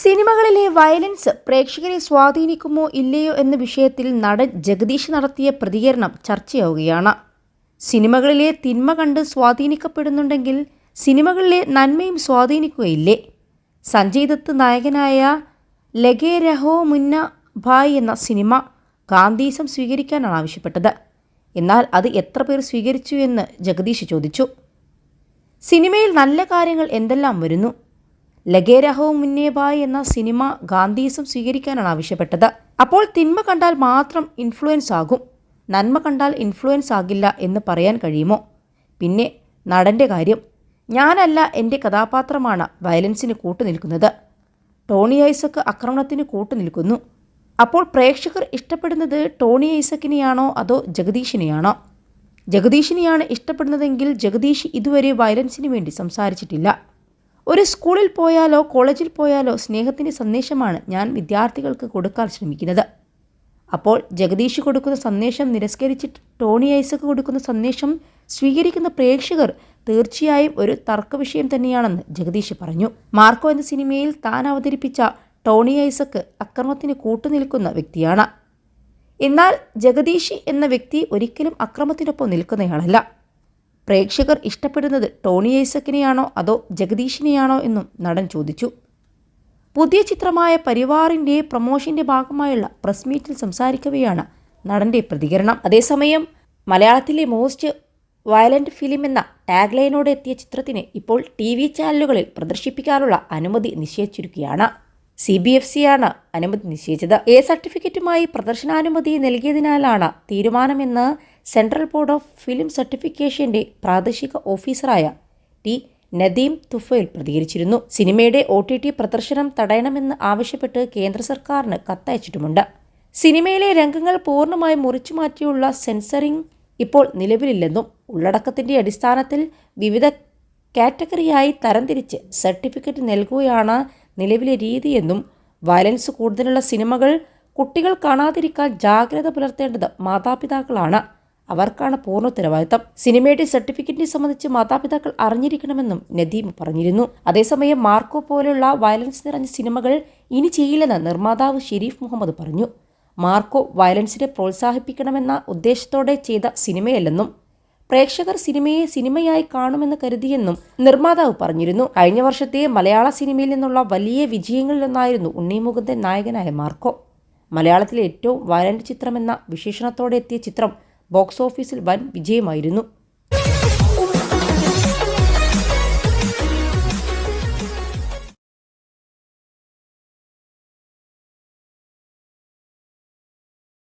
സിനിമകളിലെ വയലൻസ് പ്രേക്ഷകരെ സ്വാധീനിക്കുമോ ഇല്ലയോ എന്ന വിഷയത്തിൽ നടൻ ജഗദീഷ് നടത്തിയ പ്രതികരണം ചർച്ചയാവുകയാണ്. സിനിമകളിലെ തിന്മ കണ്ട് സ്വാധീനിക്കപ്പെടുന്നുണ്ടെങ്കിൽ സിനിമകളിലെ നന്മയും സ്വാധീനിക്കുകയില്ലേ? സഞ്ജയ് ദത്ത് നായകനായ ലഗേ രഹോ മുന്ന ഭായ് എന്ന സിനിമ ഗാന്ധീസം സ്വീകരിക്കാനാണ് ആവശ്യപ്പെട്ടത്. എന്നാൽ അത് എത്ര പേർ സ്വീകരിച്ചു എന്ന് ജഗദീഷ് ചോദിച്ചു. സിനിമയിൽ നല്ല കാര്യങ്ങൾ എന്തെല്ലാം വരുന്നു? ലഗേരഹോ മുന്നേബായ് എന്ന സിനിമ ഗാന്ധിസം സ്വീകരിക്കാനാണ് ആവശ്യപ്പെട്ടത്. അപ്പോൾ തിന്മ കണ്ടാൽ മാത്രം ഇൻഫ്ലുവൻസ് ആകും. നന്മ കണ്ടാൽ ഇൻഫ്ലുവൻസ് ആകില്ല എന്ന് പറയാൻ കഴിയുമോ? പിന്നെ നടന്റെ കാര്യം. ഞാനല്ല എന്റെ കഥാപാത്രമാണ് വയലൻസിന് കൂട്ടുനിൽക്കുന്നത് ടോണി ഐസക്ക് ആക്രമണത്തിന് കൂട്ടുനിൽക്കുന്നു അപ്പോൾ പ്രേക്ഷകർ ഇഷ്ടപ്പെടുന്നത് ടോണി ഐസക്കിനെയാണോ അതോ ജഗദീഷിനെയാണോ? ജഗദീഷിനെയാണ് ഇഷ്ടപ്പെടുന്നതെങ്കിൽ ജഗദീഷ് ഇതുവരെ വയലൻസിന് വേണ്ടി സംസാരിച്ചിട്ടില്ല. ഒരു സ്കൂളിൽ പോയാലോ കോളേജിൽ പോയാലോ സ്നേഹത്തിന്റെ സന്ദേശമാണ് ഞാൻ വിദ്യാർത്ഥികൾക്ക് കൊടുക്കാൻ ശ്രമിക്കുന്നത്. അപ്പോൾ ജഗദീഷ് കൊടുക്കുന്ന സന്ദേശം നിരസ്കരിച്ച് ടോണി ഐസക്ക് കൊടുക്കുന്ന സന്ദേശം സ്വീകരിക്കുന്ന പ്രേക്ഷകർ തീർച്ചയായും ഒരു തർക്കവിഷയം തന്നെയാണെന്ന് ജഗദീഷ് പറഞ്ഞു. മാർക്കോ എന്ന സിനിമയിൽ താൻ അവതരിപ്പിച്ച ടോണി ഐസക്ക് അക്രമത്തിന് കൂട്ടുനിൽക്കുന്ന വ്യക്തിയാണ്. എന്നാൽ ജഗദീഷ് എന്ന വ്യക്തി ഒരിക്കലും അക്രമത്തിനൊപ്പം നിൽക്കുന്നയാളല്ല. പ്രേക്ഷകർ ഇഷ്ടപ്പെടുന്നത് ടോണി ഐസക്കിനെയാണോ അതോ ജഗദീഷിനെയാണോ എന്നും നടൻ ചോദിച്ചു. പുതിയ ചിത്രമായ പരിവാറിന്റെ പ്രൊമോഷന്റെ ഭാഗമായുള്ള പ്രസ് മീറ്റിൽ സംസാരിക്കവെയാണ് നടന്റെ പ്രതികരണം. അതേസമയം മലയാളത്തിലെ മോസ്റ്റ് വയലന്റ് ഫിലിം എന്ന ടാഗ് ലൈനോടെ എത്തിയ ചിത്രത്തിന് ഇപ്പോൾ ടി വി ചാനലുകളിൽ പ്രദർശിപ്പിക്കാനുള്ള അനുമതി നിശ്ചയിച്ചിരിക്കുകയാണ്. സി ബി എഫ് സിയാണ് അനുമതി നിശ്ചയിച്ചത്. എ സർട്ടിഫിക്കറ്റുമായി പ്രദർശനാനുമതി നൽകിയതിനാലാണ് തീരുമാനമെന്ന് സെൻട്രൽ ബോർഡ് ഓഫ് ഫിലിം സർട്ടിഫിക്കേഷന്റെ പ്രാദേശിക ഓഫീസറായ ടി നദീം തുഫേൽ പ്രതികരിച്ചിരുന്നു. സിനിമയുടെ ഒ ടി ടി പ്രദർശനം തടയണമെന്ന് ആവശ്യപ്പെട്ട് കേന്ദ്ര സർക്കാരിന് കത്തയച്ചിട്ടുമുണ്ട്. സിനിമയിലെ രംഗങ്ങൾ പൂർണമായി മുറിച്ചു മാറ്റിയുള്ള സെൻസറിംഗ് ഇപ്പോൾ നിലവിലില്ലെന്നും ഉള്ളടക്കത്തിന്റെ അടിസ്ഥാനത്തിൽ വിവിധ കാറ്റഗറിയായി തരംതിരിച്ച് സർട്ടിഫിക്കറ്റ് നൽകുകയാണ് നിലവിലെ രീതിയെന്നും വയലൻസ് കൂടുതലുള്ള സിനിമകൾ കുട്ടികൾ കാണാതിരിക്കാൻ ജാഗ്രത പുലർത്തേണ്ടത് മാതാപിതാക്കളാണ്. അവർക്കാണ് പൂർണ ഉത്തരവാദിത്തം. സിനിമയുടെ സർട്ടിഫിക്കറ്റിനെ സംബന്ധിച്ച് മാതാപിതാക്കൾ അറിഞ്ഞിരിക്കണമെന്നും നദീം പറഞ്ഞിരുന്നു. അതേസമയം മാർക്കോ പോലെയുള്ള വയലൻസ് നിറഞ്ഞ സിനിമകൾ ഇനി ചെയ്യില്ലെന്ന് നിർമ്മാതാവ് ഷെരീഫ് മുഹമ്മദ് പറഞ്ഞു. മാർക്കോ വയലൻസിനെ പ്രോത്സാഹിപ്പിക്കണമെന്ന ഉദ്ദേശത്തോടെ ചെയ്ത സിനിമയല്ലെന്നും പ്രേക്ഷകർ സിനിമയെ സിനിമയായി കാണുമെന്ന് കരുതിയെന്നും നിർമ്മാതാവ് പറഞ്ഞിരുന്നു. കഴിഞ്ഞ വർഷത്തെ മലയാള സിനിമയിൽ നിന്നുള്ള വലിയ വിജയങ്ങളിലൊന്നായിരുന്നു ഉണ്ണിമുകുന്ദൻ നായകനായ മാർക്കോ. മലയാളത്തിലെ ഏറ്റവും വയലന്റ് ചിത്രമെന്ന വിശേഷണത്തോടെ എത്തിയ ചിത്രം ബോക്സ് ഓഫീസിൽ വൻ വിജയമായിരുന്നു.